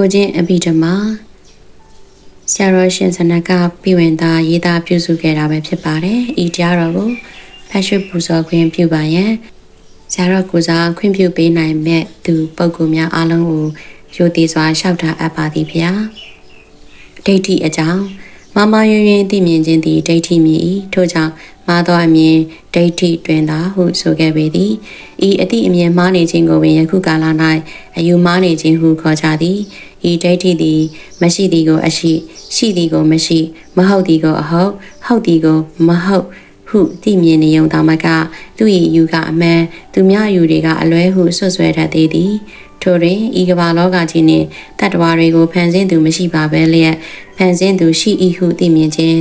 ထိုခြင်းအဘိဓမ္မာဆရာတော်ရှင်စနကပြည်ဝင်သားရေးသားပြုစုခဲ့တာပဲဖြစ်ပါတယ်။ဤတရားတော်ကိုဖတ်ရှုပူဇော်ခွင့်ပြုပါရန်ဆရာတော်ကိုစားခွင့်ပြုပေးနိုင်မဲ့သူပုဂ္ဂိုလ်များအားလုံးကိုရိုသေစွာလျှောက်ထားအပ်ပါသည်ဗျာ။ဒိဋ္ဌိအကြောင်း မမယွင်ယွင်သိမြင်ခြင်းသည်ဒိဋ္ဌိမြည်၏ထို့ကြောင့်မာသောအမြင်ဒိဋ္ဌိတွင်သာဟုဆိုခဲ့ပေသည်ဤအသည့်အမြင်မှားနေခြင်းကိုပင်ယခုကာလ၌အယူမှားနေခြင်းဟုခေါ်ကြသည်ဤဒိဋ္ဌိသည်မရှိသည်ကိုအရှိရှိသည်ကိုမရှိ မဟုတ်သည်ကိုအဟုတ်ဟုတ်သည်ကိုမဟုတ်ဟုသိမြင်နေုံသာမကသူ၏ယူကအမှန်သူများယူတွေကအလွဲဟုဆွဆွဲတတ်သေးသည် ထို့တွင်ဤကမ္ဘာလောကကြီးနှင့်တတ္တဝါတွေကိုဖန်ဆင်းသူမရှိပါဘဲလျက်ဖန်ဆင်းသူရှိ၏ဟုသိမြင်ခြင်း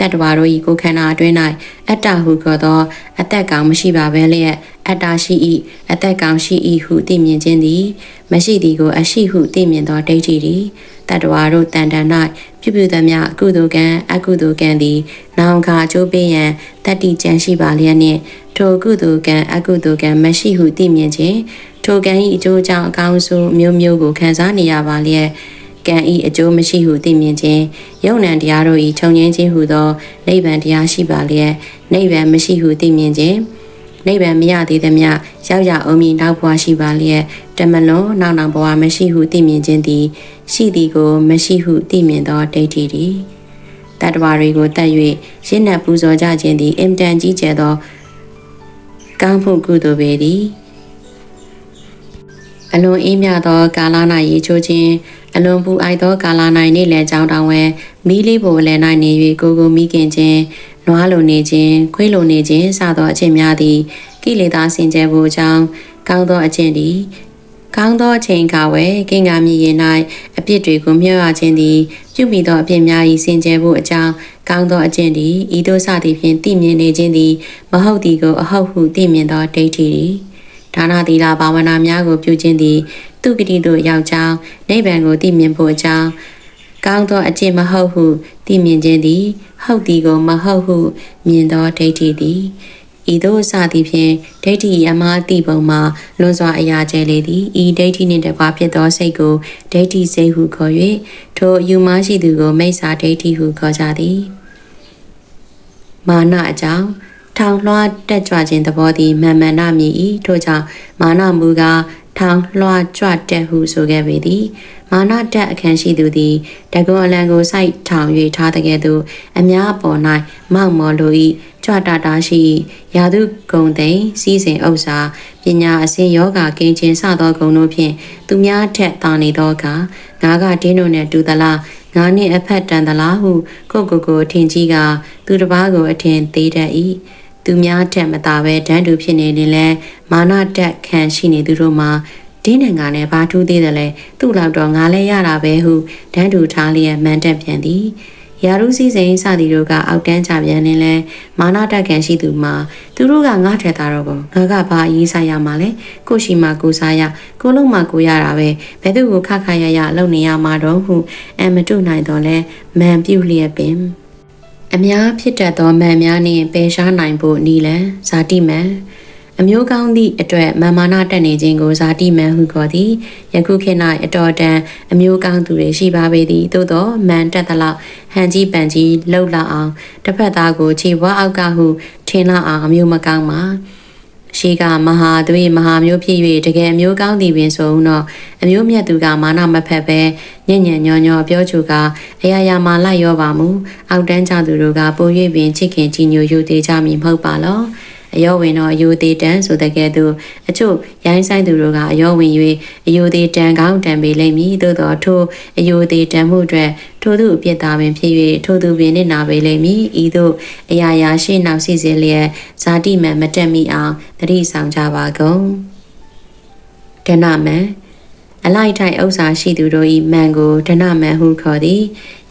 တတ္တဝါတို့၏ကိုယ်ခန္ဓာအတွင်း၌အတ္တဟုခေါ်သောအသက်ကောင်မရှိပါဘဲလျက်အတ္တရှိ၏အသက်ကောင်ရှိ၏ဟုသိမြင်ခြင်းသည် မရှိသည်ကိုအရှိဟုသိမြင်သောဒိဋ္ဌိသည်တတ္တဝါတို့တန်တန်၌ပြုပြုသမျှအကုသိုလ်ကံအကုသိုလ်ကံသည်နောင်ခါအကျိုးပေးရန်တတ္တိကြံရှိပါလျက်နှင့်ထိုကုသိုလ်ကံအကုသိုလ်ကံမရှိဟုသိမြင်ခြင်းထိုကံ၏အကျိုးကြောင့်အကောင်းဆုံးမျိုးမျိုးကိုခံစားနေရပါလျက် ကံဤအကျိုးမရှိဟုသိမြင်ခြင်းယုံ nant တရားတို့ဤခြုံငင်းခြင်းဟုသောနိဗ္ဗာန်တရားရှိပါလျက်နိဗ္ဗာန်မရှိဟုသိမြင်ခြင်းနိဗ္ဗာန်မရသေးသမျှရောက်ရအောင်မည်နောက်ဘဝရှိပါလျက်တမလွန်နောက်နောက်ဘဝမရှိဟုသိမြင်ခြင်းသည်ရှိသည်ကိုမရှိဟုသိမြင်သောဒိဋ္ဌိသည်တတ္တဝါတွေကိုတတ်၍ရင့်နှံပူဇော်ကြခြင်းသည်အင်တန်ကြီးကျယ်သောကောင်းမှုကုသိုလ်ပေသည် အလွန်အေးမြသောကာလ၌ရေချိုးခြင်းအလွန်ပူအိုက်သောကာလ၌နေလည်ကြောင်းတောင်ဝဲမီးလေးပေါ်လည်၌နေ၍ကိုကိုမိခင်ခြင်းနွားလိုနေခြင်းခွေးလိုနေခြင်းစသောအခြင်းများသည်ကိလေသာစင်ကြယ်ဖို့အကြောင်းကောင်းသောအခြင်းသည်ကောင်းသောအချိန်ကဝဲကင်္ဂါမြေရင်၌အပြစ်တွေကိုမျှော်ရခြင်းသည်ပြုမိသောအပြစ်များ၏စင်ကြယ်ဖို့အကြောင်းကောင်းသောအကျင့်သည်ဤသို့စသည်ဖြင့်သိမြင်နေခြင်းသည်မဟုတ်သည်ကိုအဟုတ်ဟုသိမြင်သောဒိဋ္ဌိသည် ဒါနသီလဘာဝနာများကိုပြုခြင်းသည်သူဂတိသို့ရောက်ကြောင်းနိဗ္ဗာန်ကိုသိမြင်ဖို့အကြောင်းကောင်းသောအကျင့်မဟုတ်ဟုသိမြင်ခြင်းသည် ဟုတ်သည်ကိုမဟုတ်ဟုမြင်သောဒိဋ္ဌိသည်ဤသို့အစသည်ဖြင့်ဒိဋ္ဌိအမှားတိပုံမှာလွန်စွာအရာကျဲလေသည်ဤဒိဋ္ဌိနှင့်တကွာဖြစ်သောစိတ်ကိုဒိဋ္ဌိစိတ်ဟုခေါ်၍ထိုအယူမရှိသူကိုမိစ္ဆာဒိဋ္ဌိဟုခေါ်ကြသည်မာနအကြောင်း ထောင်လွှားတက်ကြွခြင်းသဘောသည်မမှန်နာမြည်၏ထို့ကြောင့်မာနမူကားထောင်လွှားကြွတက်ဟုဆိုခဲ့ပေသည်မာနတက်အခန်းရှိသူသည်တကွန်အလံကိုစိုက်ထောင်၍ထားတဲ့ကဲ့သို့အများပေါ်၌မောက်မော်လို၏ကြွတာတာရှိရာသူဂုံသိမ်းစီးစိမ်ဥစ္စာပညာအစဉ်ယောဂကင်းခြင်းစသောဂုံတို့ဖြင့်သူများထက်တာနေသောအခါငါကတင်းတို့နှင့်တူသလားငါနှင့်အဖက်တန်သလားဟုကိုကိုကိုအထင်ကြီးကသူတစ်ပါးကိုအထင်သေးတတ်၏ သူများထက်မသာပဲတန်းတူဖြစ်နေရင်လည်းမာနတက်ခံရှိနေသူတို့မှာဒင်းနိုင်ငံနဲ့ဘာထူးသေးတယ်လဲသူ့လောက်တော့ငါလည်းရတာပဲဟုတန်းတူထားလျက်မှန်တက်ပြန်သည်ရာရုစီစိန်စသည်တို့ကအောက်တန်းကြပြန်နေလဲမာနတက်ခံရှိသူမှာသူတို့ကငါထက်တာတော့ကောငါကဘာအရေးစားရမှာလဲကိုရှိမှကိုစားရကိုလုံးမှကိုရတာပဲဘယ်သူကိုခခရရလုံနေရမှာတော့ဟုအမတုနိုင်တော့လဲမန်ပြုတ်လျက်ပင် အများဖြစ်တတ်သောမန်များနှင့်ပယ်ရှားနိုင်ဖို့နီလန်ဇာတိမန်အမျိုးကောင်းသည့်အတွက်မာမာနတက်နေခြင်းကိုဇာတိမန်ဟုခေါ်သည်ယခုခေတ်၌အတော်တန်အမျိုးကောင်းသူတွေရှိပါပေသည်သို့သောမန်တက်သလောက်ဟန်ကြီးပန်ကြီးလှုပ်လာအောင်တစ်ဖက်သားကိုခြေဘွားအောက်ကဟုထင်လာအောင်အမျိုးမကောင်းပါ ရှိကမဟာသွေးမဟာမျိုးဖြစ်၍တကယ်အမျိုးကောင်းသည်ပင်ဆိုတော့အမျိုးမြတ်သူကမာနမဖက်ပဲညဉ့်ညံ့ညောညောပြောချူကအရာရာမှာလိုက်ရောပါမူအောက်တန်းကြသူတို့ကပို၍ပင်ချစ်ခင်ကြီးညိုယူသေးကြမည်မဟုတ်ပါလော အယောဝင်တော့အယိုသေးတန်ဆိုတဲ့ကဲ့သို့အချို့ရိုင်းဆိုင်သူတို့ကအယောဝင်၍အယိုသေးတန်ကောင်းတန်ပေလိမ့်မည်သို့သောထိုအယိုသေးတန်မှုအတွက်ထိုသူအပြစ်သားပင်ဖြစ်၍ထိုသူပင်နဲ့နာပေလိမ့်မည်ဤသို့အရာရာရှေ့နောက်စီစဉ်လျက်ဇာတိမှန်မတက်မိအောင်တတိဆောင်ကြပါကုန်ဒဏမန် အလိုက်ထိုက်ဥစ္စာရှိသူတို့၏မန်ကိုဒဏမန်ဟုခေါ်သည်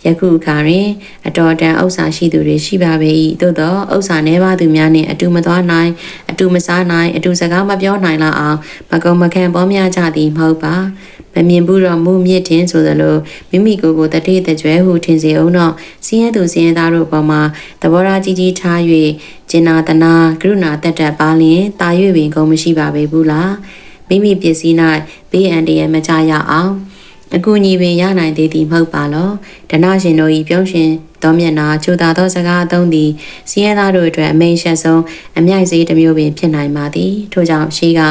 ယခုအခါတွင်အတော်တန်ဥစ္စာရှိသူတွေရှိပါပေ၏သို့သောဥစ္စာနှဲပါသူများနှင့်အတူမသွားနိုင်အတူမစားနိုင်အတူစကားမပြောနိုင်လောက်အောင်မကုံမခံပေါ်များကြသည်မဟုတ်ပါမမြင်ဘူးတော့မူမြင့်တင်ဆိုသလိုမိမိကိုယ်ကိုတတိတကြွဲဟုထင်စေအောင်တော့စင်းရဲသူစင်းရဲသားတို့ပေါ်မှာသဘောထားကြီးကြီးထား၍ကျင်နာတနာကရုဏာတက်တက်ပါလျင်တာ၍ပင်ကုန်မရှိပါပေဘူးလား မိမိပစ္စည်း၌ဘေးအန္တရာယ်မကြရအောင်အကူအညီပင်ရနိုင်သေးသည်မဟုတ်ပါလောဒနရှင်တို့၏ပြုံးရှင်သောမျက်နာချိုသာသောစကားအသုံးသည်စီးရဲသားတို့အတွက်အမိန်ရှက်ဆုံးအမြိုက်စေးတစ်မျိုးပင်ဖြစ်နိုင်ပါသည်ထို့ကြောင့်ရှိက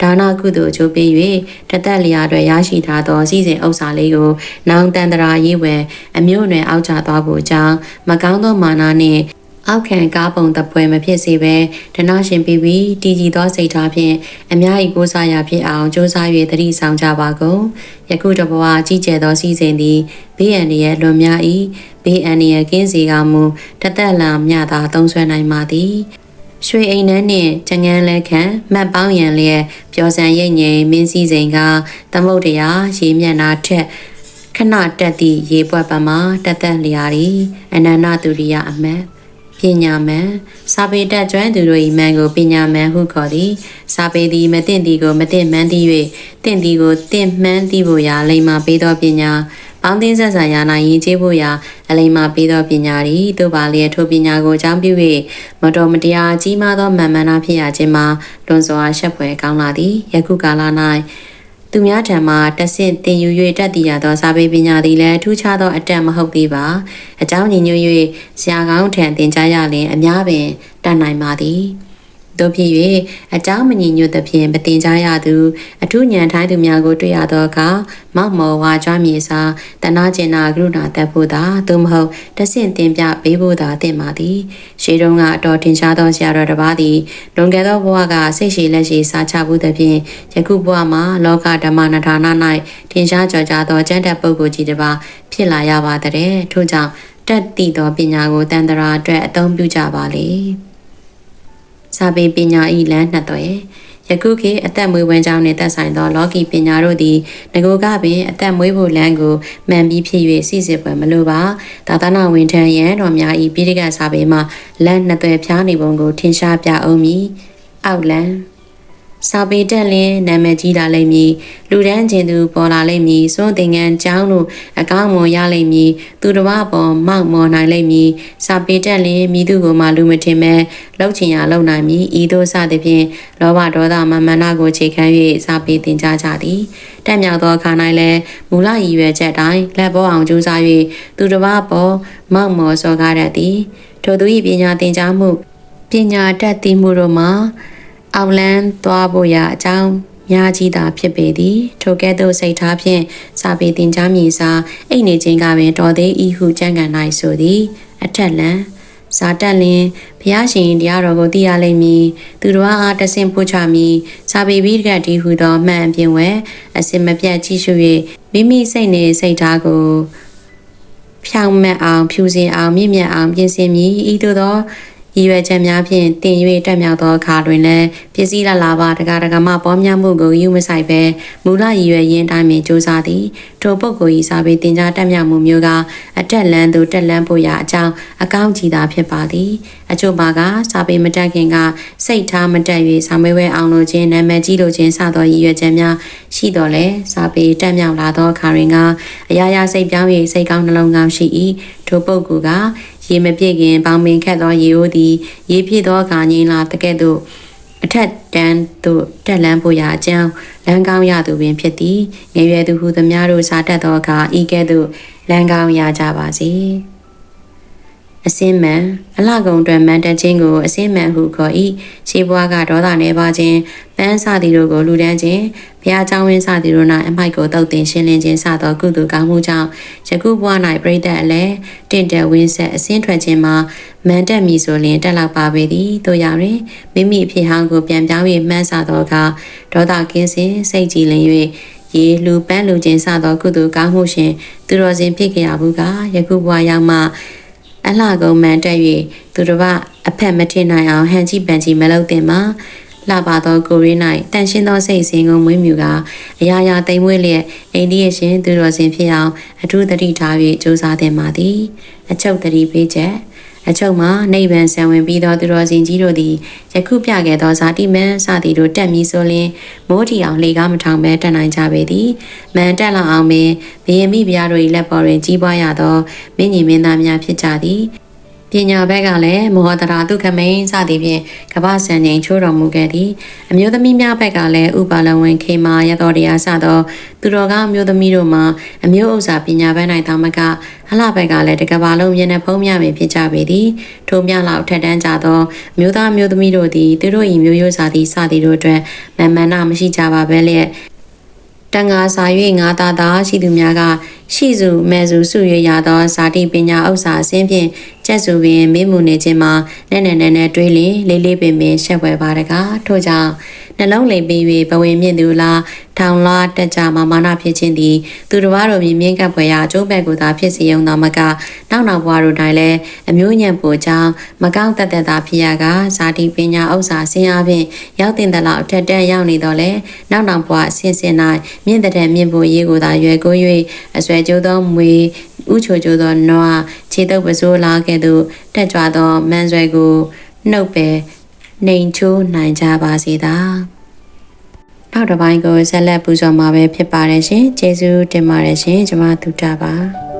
ဒါနကုသိုလ်ချိုးပေး၍တသက်လျာအတွက်ရရှိထားသောစီစဉ်ဥစ္စာလေးကိုနောင်တန်တရာရေးဝယ်အမျိုးအနွယ်အောက်ချသွားဖို့ကြောင့်မကောင်းသောမာနနှင့် အောက်ခံကားပုံတပွဲမဖြစ်စေဘဲဒနာရှင်ပြီးပြီးတည်ကြည်သောစိတ်ထားဖြင့်အများ၏ကိုးစားရာဖြစ်အောင်စ조사၍တတိဆောင်ကြပါကုန်ယခုတဘဝကြီးကျယ်သောစီစဉ်သည်ဘေးအန္တရာယ်လွန်များ၏ဘေးအန္တရာယ်ကင်းစေကမူတသက်လံမြသာသုံးဆွဲနိုင်ပါသည်ရွှေအိမ်နှန်းနှင့်ကျငန်းလက်ခံမှတ်ပေါင်းရန်လျက်ပျော်စံရိတ်ငိမ်မင်းစည်းစိန်ကသမုတ်တရားရေမျက်နာထက်ခဏတက်သည့်ရေပွက်ပမှာတက်သက်လျာရီအနန္တသူရိယအမတ် ပညာမန်စာပေတက်ကျွမ်းသူတို့၏မန်ကိုပညာမန်ဟုခေါ်သည်စာပေသည်မသိသည်ကိုမသိမှန်းသည်၍တင့်သည်ကိုတင့်မှန်းသည်ဖို့ရာလိမ္မာပေးသောပညာပေါင်းသင်းဆက်ဆံရာနိုင်ရင်ကျေးဖို့ရာအလိမ္မာပေးသောပညာသည်သို့ပါလျက်ထိုပညာကိုအကြောင်းပြု၍မတော်မတရားကြီးမားသောမာန်မနာဖြစ်ရခြင်းမှာလွန်စွာရှက်ဖွယ်ကောင်းလာသည်ယခုကာလ၌ သူများထံမှတက်ဆင့်တင်ယူ၍တက်တည်ရသောစာပေပညာသည်လည်းထူးခြားသောအတက်မဟုတ်သေးပါအကြောင်းညီညွတ်၍ဆရာကောင်းထံသင်ကြားရလျင်အများပင်တတ်နိုင်ပါသည် တို့ဖြစ်၍အကြောင်းမညီညွတ်သဖြင့်မတင်ကြရသူအထုညံထိုင်းသူများကိုတွေ့ရသောအခါမောက်မော်ဝါကြွားမြေစာတနာကျင်နာကရုဏာတက်ဖို့သာသို့မဟုတ်တဆင့်တင်ပြပေးဖို့သာတင်ပါသည်ရှေးတုန်းကအတော်တင်ရှားသောဆရာတော်တစ်ပါးသည်လွန်ခဲ့သောဘဝကစိတ်ရှိလက်ရှိစာချမှုသဖြင့်ယခုဘဝမှာလောကဓမ္မနထာနာ၌ထင်ရှားကြော်ကြားသောကျမ်းတက်ပုဂ္ဂိုလ်ကြီးတစ်ပါးဖြစ်လာရပါတဲ့ထို့ကြောင့်တက်တည်သောပညာကိုတန်တရာအတွက်အသုံးပြုကြပါလေ စာပေပညာဤလမ်းနှစ်သွဲယခုခေတ်အသက်မွေးဝမ်းကြောင်းနှင့်သက်ဆိုင်သောလောကီပညာတို့သည်ငကိုကပင်အသက်မွေးဖို့လမ်းကိုမှန်ပြီးဖြစ်၍စီစစ်ပွဲမလိုပါသာသနာဝင်ထံရန်တော်များဤပိဋကစာပေမှာလမ်းနှစ်သွဲဖြားနေပုံကိုထင်ရှားပြအောင်မည်အောက်လမ်း စာပေတက်လင်းနာမည်ကြီးလာလိမ့်မည်လူဒန်းကျင်သူပေါ်လာလိမ့်မည်စွန့်သင်္ကန်းကျောင်းတို့အကောင်းမွန်ရလိမ့်မည်သူတစ်ပါးပေါ်မောက်မော်နိုင်လိမ့်မည်စာပေတက်လင်းမိသူကိုမှလူမထင်မဲ့လှုပ်ချင်ရလှုပ်နိုင်မည်ဤသို့စသဖြင့်လောဘဒေါသမာမနာကိုခြေခံ၍စာပေသင်ကြားကြသည်တက်မြောက်သောအခါ၌လည်းမူလရည်ရွယ်ချက်တိုင်းလက်ပေါ်အောင်ကြိုးစား၍သူတစ်ပါးပေါ်မောက်မော်စော်ကားတတ်သည်ထိုသူ၏ပညာသင်ကြားမှုပညာတတ်သိမှုတို့မှာ အောင်လန်းသွားဖို့ရာအကြောင်းများကြီးသာဖြစ်ပေသည်ထိုကဲ့သို့စိတ်ထားဖြင့်စာပေတင်ကြားမည်စာအိတ်နေခြင်းကပင်တော်သေးဤဟုကြံ့ကန်နိုင်ဆိုသည် အထက်လန်ဇာတက်လင်ဘုရားရှင်တရားတော်ကိုသိရလိမ့်မည်သူတော်အားတဆင့်ပို့ချမည်စာပေပြီးကတည်းဟုသောမှန်အပြင်ဝဲအစင်မပြတ်ကြည့်ရှု၍မိမိစိတ်နှင့်စိတ်ထားကိုဖြောင်းမတ်အောင်ဖြူစင်အောင်မြင့်မြတ်အောင်ပြင်ဆင်မည်ဤသို့သော ရည်ရွယ်ချက်များဖြင့်တင်၍တက်မြောက်သောအခါတွင်လည်းပစ္စည်းလာလာပါတကားတကားမှပေါ်များမှုကိုယူမဆိုင်ပဲမူလရည်ရွယ်ရင်းတိုင်းပင်စူးစမ်းသည်ထိုပုဂ္ဂိုလ်၏စာပေတင်ကြားတက်မြောက်မှုမျိုးကအတက်လန်းသို့တက်လန်းဖို့ရာအကြောင်းအကောင့်ကြီးသာဖြစ်ပါသည်အချို့ပါကစာပေမတက်ခင်ကစိတ်ထားမတက်၍စာမေးပွဲအောင်လို့ခြင်းနာမည်ကြီးလို့ခြင်းစသောရည်ရွယ်ချက်များရှိတော်လဲစာပေတက်မြောက်လာသောအခါတွင်ကအရာရာစိတ်ပြောင်း၍စိတ်ကောင်းနှလုံးကောင်းရှိ၏ထိုပုဂ္ဂိုလ်က ရေမပြည့်ခင်ပေါင်ပင်ခတ်သောရေအိုးသည်ရေပြည့်သောအခါငိမ့်လာတကဲ့သို့အထက်တန်းသို့တက်လန်းဖို့ရာအကြောင်းလမ်းကောင်းရသူပင်ဖြစ်သည်ငယ်ရွယ်သူဟုသမျှတို့စားတတ်သောအခါဤကဲ့သို့လမ်းကောင်းရကြပါစေ အစင်းမှန်အလှကုံတွင်မန်တက်ခြင်းကိုအစင်းမှန်ဟုခေါ်၏ခြေဘွားကဒေါသနေပါခြင်းပန်းစသည်တို့ကိုလူဒန်းခြင်းဘုရားကျောင်းဝင်းစသည်တို့၌အမိုက်ကိုတုတ်တင်ရှင်းလင်းခြင်းစသောကုသိုလ်ကောင်းမှုကြောင့်ယခုဘဝ၌ပြိတ္တအလဲတင့်တယ်ဝင်းဆက်အစင်းထွက်ခြင်းမှာမန်တက်မီဆိုလျင်တက်လောက်ပါပေသည်တို့ရတွင်မိမိအဖြစ်ဟောင်းကိုပြန်ပြောင်း၍မှန်းဆသောအခါဒေါသကင်းစင်စိတ်ကြည်လင်၍ရေလူပန်းလူချင်းစသောကုသိုလ်ကောင်းမှုရှင်သူတော်စင်ဖြစ်ကြရဘူးကယခုဘဝရောက်မှ အလှကုံမှန်တက်၍သူတစ်ပါးအဖက်မထင်နိုင်အောင်ဟန်ကြီးပန်ကြီးမလုပ်တင်မှာလှပါသောကိုရင်း၌တန်ရှင်းသောစိတ်စဉ်ကိုမွေးမြူကအရာရာတိမ်မွေးလျက်အိန္ဒိယရှင်သူတော်စင်ဖြစ်အောင်အထူးသတိထား၍စူးစမ်းတင်ပါသည်အချုပ်သတိပေးချက် အချုပ်မှာနိဗ္ဗာန်ဆံဝင်ပြီးသောသူတော်စင်ကြီးတို့သည်ယခုပြခဲ့သောဇာတိမန်စသည်တို့တက်မည်ဆိုလျင်မိုးတီအောင်လေကားမထောင်ပဲတက်နိုင်ကြပေသည်မန်တက်လောက်အောင်ပင်ဘယင်မိဖုရားတို့၏လက်ပေါ်တွင်ကြီးပွားရသောမင်းကြီးမင်းသားများဖြစ်ကြသည် ပညာဘက်ကလည်းမောဟတရာဒုက္ခမိန်စသည်ဖြင့်ကပ္ပစံချိန်ချိုးတော်မူခဲ့သည်အမျိုးသမီးများဘက်ကလည်းဥပါလဝင်ခေမာရတော်တရားစသောသူတော်ကအမျိုးသမီးတို့မှာအမျိုးဥစ္စာပညာဘက်၌သာမကအလှဘက်ကလည်းတကဘာလုံးမျက်နှာဖုံးမြပင်ဖြစ်ကြပေသည်ထိုမြလောက်ထက်တန်းကြသောအမျိုးသားအမျိုးသမီးတို့သည်သူတို့၏မျိုးရိုးစာသည်စသည်တို့အတွက်မန်မန်နာမရှိကြပါဘဲလျက်တန်ငါစာ၍ငါသားသားရှိသူများက ရှိစုမဲစုစုရရသောဇာတိပညာဥစ္စာအစင်းဖြင့်ကျက်စုပင်မေးမှုနေခြင်းမှာနဲ့နဲ့နဲ့နဲ့တွေးလင်လေးလေးပင်ပင်ရှက်ွယ်ပါတကားထို့ကြောင့်နှလုံးလိမ်ပြီး၍ဘဝင်မြင့်သူလားထောင်လားတက်ကြမှာမာနဖြစ်ခြင်းသည်သူတစ်ပါးတို့မြင်မြင့်ကပ်ဖွယ်ရာအကျိုးဘက်ကိုသာဖြစ်စီုံသာမကနောက်နောက်ဘဝတို့တိုင်းလည်းအမျိုးညံ့ပိုကြောင့်မကောင်းတတ်တတ်သာဖြစ်ရကဇာတိပညာဥစ္စာဆင်းအားဖြင့်ရောက်တင်တဲ့လောက်အထက်တန်းရောက်နေတော့လေနောက်နောက်ဘဝအစဉ်စဉ်၌မြင့်တဲ့မြင့်ဖို့ရေးကိုသာရွယ်ကို၍အစွဲကျိုးသောမွေဥချိုကျိုးသောနွားခြေတုပ်ပစိုးလာကဲ့သို့တက်ကြွသောမန်ဆွဲကိုနှုတ်ပဲနှိမ်ချိုးနိုင်ကြပါစေသာနောက်တစ်ပိုင်းကိုဆက်လက်ပူဇော်မှာပဲဖြစ်ပါတယ်ရှင်ကျေးဇူးတင်ပါတယ်ရှင်ကျွန်မသူတာပါ